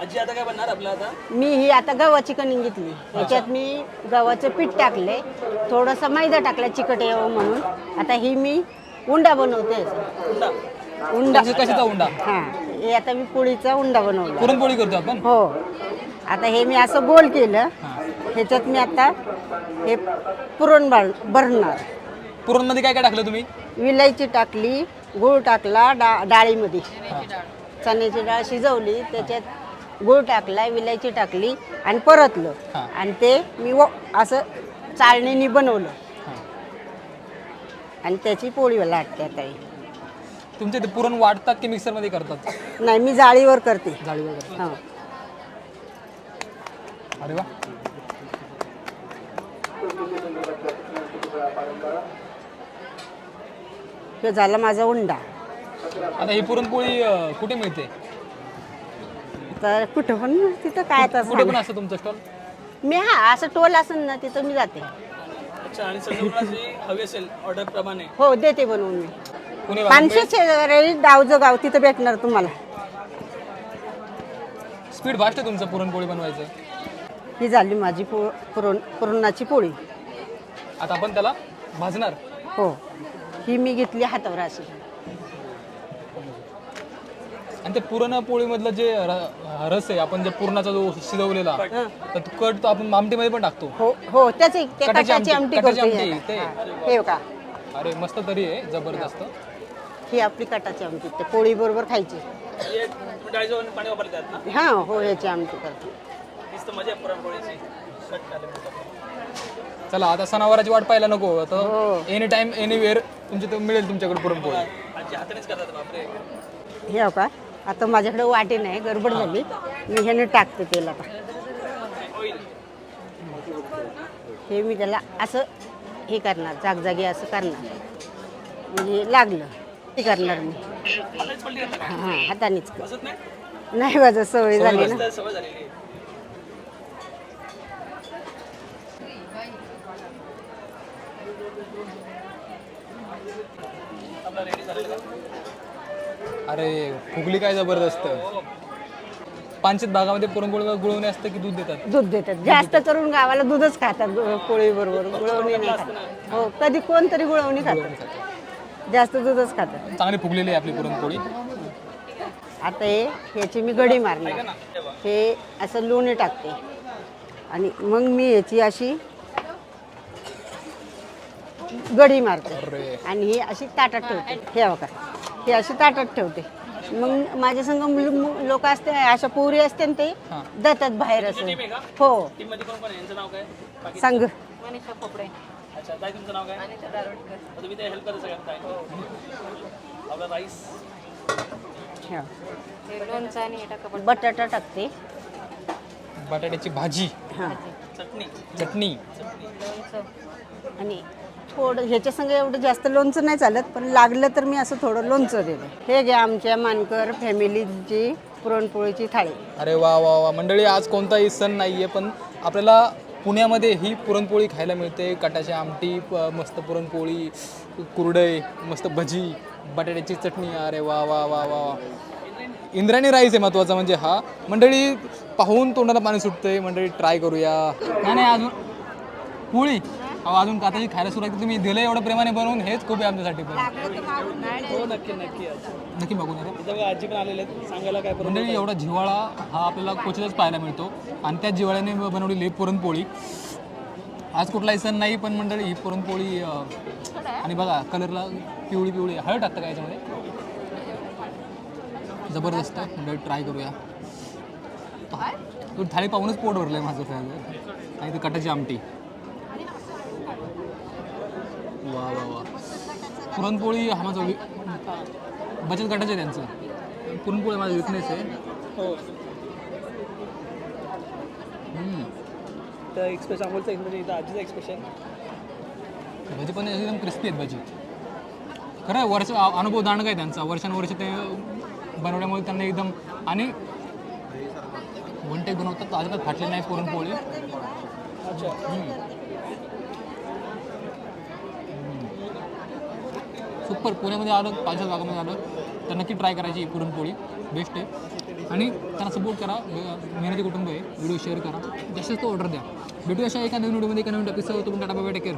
आजी आता काय बनणार आपलं आता? मी ही आता गव्हाची कणिंग घेतली. त्याच्यात मी गव्हाचं पीठ टाकले. थोडंसं मैदा टाकला चिकट यावं म्हणून. आता ही मी उंडा बनवते. उंडा? उंडा. कशी- कशाचा उंडा? हां. हे आता मी पोळीचा उंडा बनवला. पुरणपोळी करतो आपण? हो. आता हे मी असं गोल केलं. ह्याच्यात मी आता हे पुरण बाळ भरणार. पुरणमध्ये काय काय टाकलं तुम्ही? विलायची टाकली गूळ टाकला डा डाळीमध्ये. चण्याची डाळ शिजवली त्याच्यात गूळ टाकला विलायची टाकली आणि परतलं. हां. आणि ते मी व असं चाळणीने बनवलं. हां. आणि त्याची पोळी लाटते आता ही. तुमचे ते पुरण वाटतात की मिक्सरमध्ये करतात? नाही मी जाळीवर करते. जाळीवर करतात. हां. अरे वा. हे झाला माझा उंडा. आता ही पुरणपोळी अं, कुठे मिळते? तर कुठं पण तिथं काय आता कुठे पण सांग. असतं तुमचं स्टॉल? मी हा असं टोल असेल ना तिथं मी जाते. अच्छा आणि समजा कोणाची हवी असेल ऑर्डर प्रमाणे? हो देते बनवून मी. पुणे पानशे शेजारी डावजं गाव तिथं भेटणार तुम्हाला. स्पीड फास्ट आहे तुमचं पुरणपोळी बनवायचं. ही झाली माझी पो पुरण पुरणाची पोळी. आता आपण त्याला भाजणार? हो. ही मी घेतली हातावर अशी. आणि ते पुरणपोळीमधलं जे र- रस आहे आपण जे पुरणाचा जो शिजवलेला. तर तो कट तो आपण आमटीमध्ये पण टाकतो हो हो त्याची ते कटाची कटाची आमटी- आमटी कटाची करतो आमटी, हे ते. हा. हे का अरे मस्त तरी आहे जबरदस्त ही आपली कटाची आमटी ते पोळी बरोबर खायची हे डाळीचं पाणी वापरतात ना हा हो याची आमटी करतो नुसतं मजा आहे पुरणपोळीची कट आले चला आता सणावाराची वाट पाहायला नको हो. आता एनी टाइम एनी वेअर तुमचे तो मिळेल तुमच्याकडे पुरणपोळी आजी हातानेच करतात बापरे हे हो का आता माझ्याकडे वाटी नाही गडबड झाली. मी ह्याने टाकते तेल आता. हे मी त्याला असं हे करणार जागजागी असं करणार. म्हणजे लागलं. ते करणार मी? हां हातानेच नाही? माझं सवय झाली ना. रेडी झालेला? अरे फुगली काय जबरदस्त. पानशेत भागामध्ये पुरणपोळी गुळवणे असतं की दूध देतात? दूध देतात. जास्त करून गावाला दूधच खातात पोळी बरोबर. गुळवणी नाही हो कधी कोणतरी गुळवणी खातात. जास्त दूधच खातात. चांगली फुगलेली आहे आपली पुरणपोळी. आता हे ह्याची मी गडी मारणार. हे असं लोणी टाकते. आणि मग मी याची अशी गडी मारते. आणि ही अशी ताटात ठेवते. हे बघा ही अशी ताटात ठेवते. मग माझ्या संग लोक असते अशा पोरी असते ना ते हां. जातात बाहेर असं. हो. टीममध्ये कोण कोण आहे? यांचं नाव काय? बाकी सांग. अच्छा ताई तुमचं नाव काय? तर तुम्ही ते हेल्प करता सगळ्यांना ताई. आपला राईस ठेवा. बटाटा. टाकते. बटाट्याची भाजी. हां. चटणी. चटणी. आणि थोडं ह्याच्या संग एवढं जास्त लोणचं नाही चालत पण लागलं तर मी असं थोडं लोणचं देते. हे घ्या आमच्या मानकर फॅमिलीची पुरणपोळीची थाळी. अरे वा वा वा. मंडळी आज कोणताही सण नाही आहे पण आपल्याला पुण्यामध्ये ही पुरणपोळी खायला मिळते. कटाची आमटी प- मस्त पुरणपोळी कुरडई मस्त भजी बटाट्याची चटणी. अरे वा वा वा वा वा. इंद्रायणी राईस आहे महत्त्वाचा म्हणजे हा. मंडळी पाहून तोंडाला पाणी सुटतंय. मंडळी ट्राय करूया. नाही नाही अजून. पोळी. अहो अजून काताची खायला सुरुवात तुम्ही दिलं एवढं प्रेमाने बनवून हेच खूप आहे आमच्यासाठी पण. हो नक्की नक्की. नक्की बघून आता इथं बघा आजी पण आलेले आहेत. सांगायला काय मंडळी एवढा जिव्हाळा हा आपल्याला क्वचितच पाहायला मिळतो. आणि त्या जिव्हाळ्याने ब- बनवलेली पुरणपोळी. आज कुठलाही सण नाही पण मंडळी ही पुरणपोळी अं, आणि बघा कलरला पिवळी पिवळी. हळद टाकतं का याच्यामध्ये? जबरदस्त. मंडळी ट्राय करूया. तू थाळी पाहूनच पोट भरलंय माझं. फॅन आणि ते कटाची आमटी. वा वा वा. पुरणपोळी हा माझा वि- बचत गटाचे आहे त्यांचं. पुरणपोळी माझा विकनेस आहे. हो. हम्म. तर एक्सप्रेस अमोलचं एक म्हणजे इथं आजीचं एक्सप्रेशन भजी पण एकदम क्रिस्पी आहेत भजी. खरं आहे, वर्ष अ- अनुभव दांडगा आहे त्यांचा. वर्षानुवर्ष ते बनवल्यामुळे त्यांना एकदम आणि वन टेक बनवतात? अजिबात फाटले नाही पुरणपोळी. अच्छा. हम्म. सुपर पुण्यामध्ये आलं पाच भागामध्ये आलं. तर नक्की ट्राय करायची पुरणपोळी. बेस्ट आहे. आणि त्यांना सपोर्ट करा. मेहनती कुटुंब आहे. व्हिडिओ शेअर करा. जास्त ऑर्डर द्या. भेटूया अशा एका नवीन व्हिडिओमध्ये एका नवीन टॉपिकसह तुम्ही टाटा बाबा टेक केअर